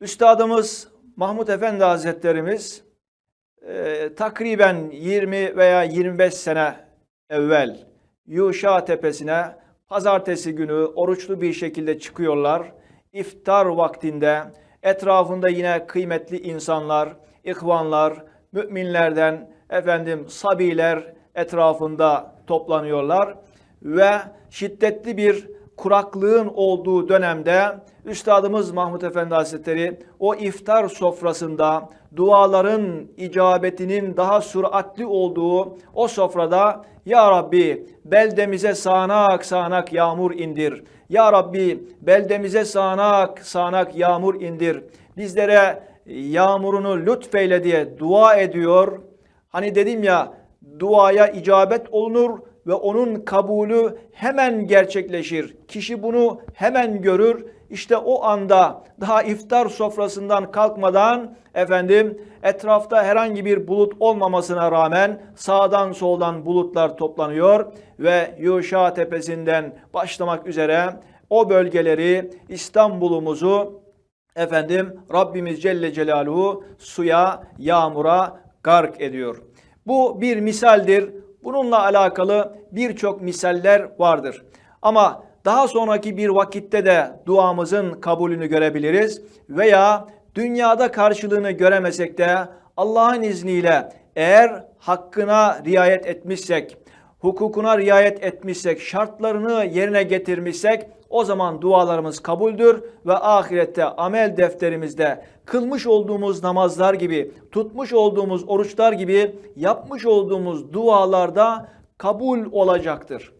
Üstadımız Mahmut Efendi Hazretlerimiz e, takriben 20 veya 25 sene evvel Yuşa Tepesi'ne pazartesi günü oruçlu bir şekilde çıkıyorlar. İftar vaktinde etrafında yine kıymetli insanlar, ihvanlar, müminlerden efendim sabiler etrafında toplanıyorlar ve şiddetli bir kuraklığın olduğu dönemde Üstadımız Mahmut Efendi Hazretleri o iftar sofrasında duaların icabetinin daha süratli olduğu o sofrada Ya Rabbi beldemize sağanak sağanak yağmur indir. Ya Rabbi beldemize sağanak sağanak yağmur indir. Bizlere yağmurunu lütfeyle diye dua ediyor. Hani dedim ya duaya icabet olunur ve onun kabulü hemen gerçekleşir. Kişi bunu hemen görür. İşte o anda daha iftar sofrasından kalkmadan efendim etrafta herhangi bir bulut olmamasına rağmen sağdan soldan bulutlar toplanıyor ve Yuşa tepesinden başlamak üzere o bölgeleri İstanbul'umuzu efendim Rabbimiz Celle Celaluhu suya, yağmura gark ediyor. Bu bir misaldir. Bununla alakalı birçok misaller vardır. Ama daha sonraki bir vakitte de duamızın kabulünü görebiliriz veya dünyada karşılığını göremesek de Allah'ın izniyle eğer hakkına riayet etmişsek, hukukuna riayet etmişsek, şartlarını yerine getirmişsek o zaman dualarımız kabuldür ve ahirette amel defterimizde kılmış olduğumuz namazlar gibi, tutmuş olduğumuz oruçlar gibi yapmış olduğumuz dualarda kabul olacaktır.